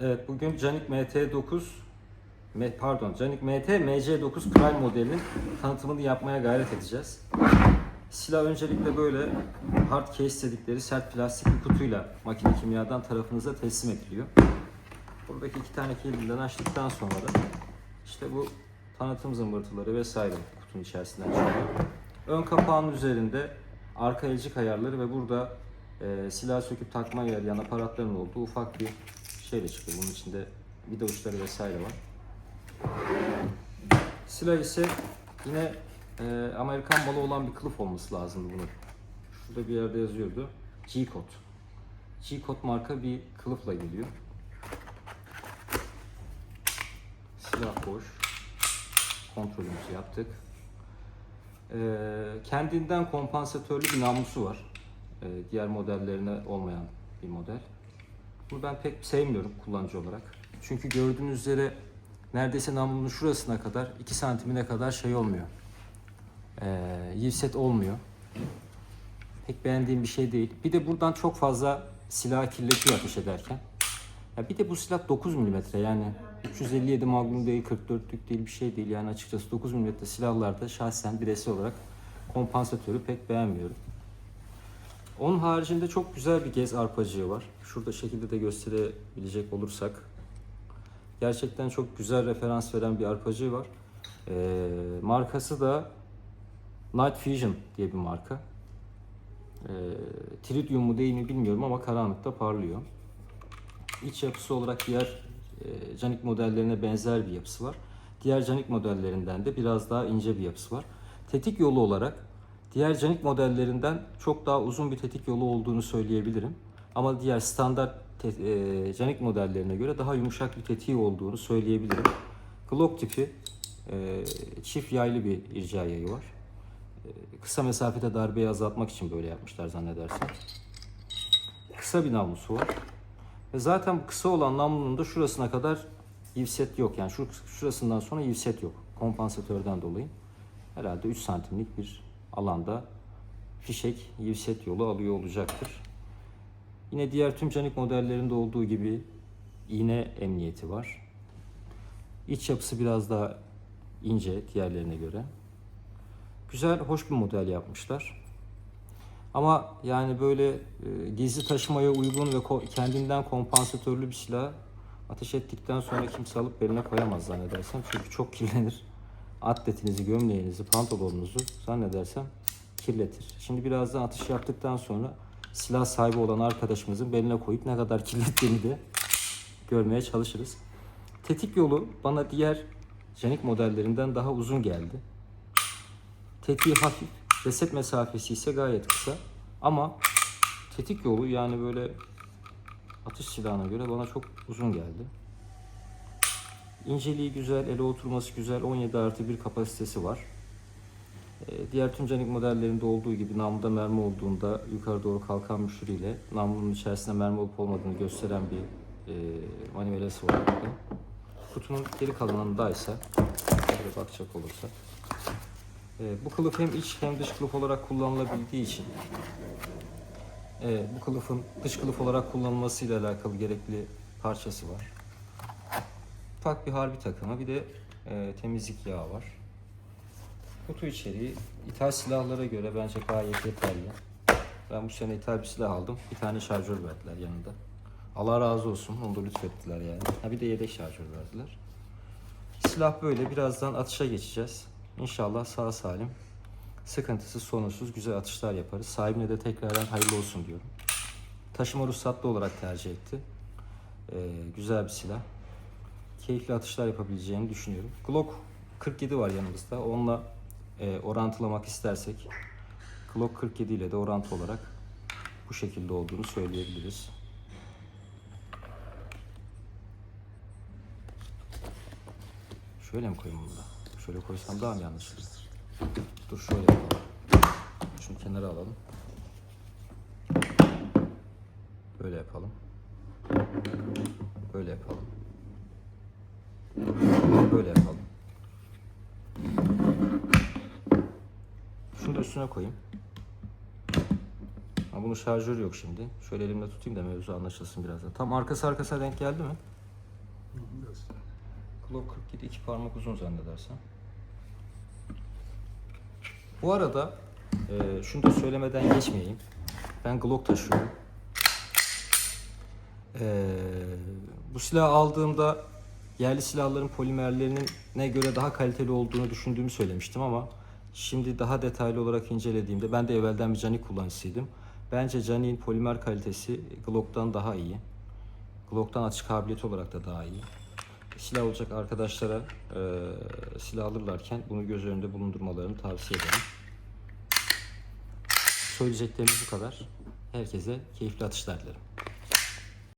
Evet bugün Canik MT9 Me- pardon Canik MT MC9 Prime modelinin tanıtımını yapmaya gayret edeceğiz. Silah öncelikle böyle hard case dedikleri sert plastik bir kutuyla makine kimyadan tarafınıza teslim ediliyor. Buradaki iki tane kilidini açtıktan sonra da işte bu tanıtım zımbırtıları vesaire kutunun içerisinden çıkıyor. Ön kapağın üzerinde arka elcik ayarları ve burada e, silah söküp takma yarayan aparatların olduğu ufak bir de çıkıyor. Bunun içinde vida uçları vesaire var. Silah ise yine e, Amerikan malı olan bir kılıf olması lazımdı bunun. Şurada bir yerde yazıyordu. G-Code. G-Code marka bir kılıfla geliyor. Silah boş. Kontrolümüzü yaptık. Ee, kendinden kompansatörlü bir namlusu var. Ee, diğer modellerine olmayan bir model. Bunu ben pek sevmiyorum kullanıcı olarak. Çünkü gördüğünüz üzere neredeyse namlunun şurasına kadar 2 santimine kadar şey olmuyor. Ee, yivset olmuyor. Pek beğendiğim bir şey değil. Bir de buradan çok fazla silah kirletiyor ateş ederken. Ya bir de bu silah 9 mm yani 357 Magnum değil 44'lük değil bir şey değil yani açıkçası 9 mm silahlarda şahsen bireysel olarak kompansatörü pek beğenmiyorum. Onun haricinde çok güzel bir gez arpacığı var. Şurada şekilde de gösterebilecek olursak. Gerçekten çok güzel referans veren bir arpacığı var. Ee, markası da Night Fusion diye bir marka. Ee, Tritium mu değil mi bilmiyorum ama karanlıkta parlıyor. İç yapısı olarak diğer e, Canik modellerine benzer bir yapısı var. Diğer Canik modellerinden de biraz daha ince bir yapısı var. Tetik yolu olarak diğer Canik modellerinden çok daha uzun bir tetik yolu olduğunu söyleyebilirim. Ama diğer standart te- e, Canik modellerine göre daha yumuşak bir tetiği olduğunu söyleyebilirim. Glock tipi e, çift yaylı bir irca yayı var. E, kısa mesafede darbeyi azaltmak için böyle yapmışlar zannedersem. Kısa bir namlusu var. Ve zaten kısa olan namlunun da şurasına kadar yivset yok. Yani şu, şurasından sonra yivset yok. Kompansatörden dolayı. Herhalde 3 santimlik bir alanda fişek yivset yolu alıyor olacaktır. Yine diğer tüm canik modellerinde olduğu gibi iğne emniyeti var. İç yapısı biraz daha ince diğerlerine göre. Güzel, hoş bir model yapmışlar. Ama yani böyle e, gizli taşımaya uygun ve ko- kendinden kompansatörlü bir silah ateş ettikten sonra kimse alıp beline koyamaz zannedersem. Çünkü çok kirlenir. Atletinizi, gömleğinizi, pantolonunuzu zannedersem kirletir. Şimdi birazdan atış yaptıktan sonra silah sahibi olan arkadaşımızın beline koyup ne kadar kirlettiğini de görmeye çalışırız. Tetik yolu bana diğer jenik modellerinden daha uzun geldi. Tetiği hafif, reset mesafesi ise gayet kısa. Ama tetik yolu yani böyle atış silahına göre bana çok uzun geldi. İnceliği güzel, ele oturması güzel. 17 artı bir kapasitesi var. Ee, Diğer tüm canik modellerinde olduğu gibi namluda mermi olduğunda yukarı doğru kalkan müşteriyle namlunun içerisinde mermi olup olmadığını gösteren bir e, manivellası var burada. Kutunun geri kalanında ise şöyle bakacak olursak e, bu kılıf hem iç hem dış kılıf olarak kullanılabildiği için e, bu kılıfın dış kılıf olarak kullanılmasıyla alakalı gerekli parçası var. Ufak bir harbi takımı bir de e, temizlik yağı var. Kutu içeriği ithal silahlara göre bence gayet yeterli. Ben bu sene ithal bir silah aldım. Bir tane şarjör verdiler yanında. Allah razı olsun. Onu da lütfettiler yani. Ha bir de yedek şarjör verdiler. Silah böyle. Birazdan atışa geçeceğiz. İnşallah sağ salim, sıkıntısız, sorunsuz güzel atışlar yaparız. Sahibine de tekrardan hayırlı olsun diyorum. Taşıma ruhsatlı olarak tercih etti. Ee, güzel bir silah. Keyifli atışlar yapabileceğini düşünüyorum. Glock 47 var yanımızda. Onunla e, orantılamak istersek Glock 47 ile de orantı olarak bu şekilde olduğunu söyleyebiliriz. Şöyle mi koyayım bunu da? Şöyle koysam daha mı anlaşılır? Dur şöyle yapalım. Şunu kenara alalım. Böyle yapalım. Böyle yapalım. Böyle yapalım. Şunu da üstüne koyayım. Ha, bunun şarjörü yok şimdi. Şöyle elimle tutayım da mevzu anlaşılsın biraz da. Tam arkası arkasına denk geldi mi? Biraz. Glock 47 iki parmak uzun zannedersem. Bu arada e, şunu da söylemeden geçmeyeyim. Ben Glock taşıyorum. E, bu silahı aldığımda yerli silahların polimerlerinin ne göre daha kaliteli olduğunu düşündüğümü söylemiştim ama şimdi daha detaylı olarak incelediğimde ben de evvelden bir Canik kullanıcısıydım. Bence Canik'in polimer kalitesi Glock'tan daha iyi. Glock'tan atış kabiliyeti olarak da daha iyi silah olacak arkadaşlara e, silah alırlarken bunu göz önünde bulundurmalarını tavsiye ederim. Söyleyeceklerimiz bu kadar. Herkese keyifli atışlar dilerim.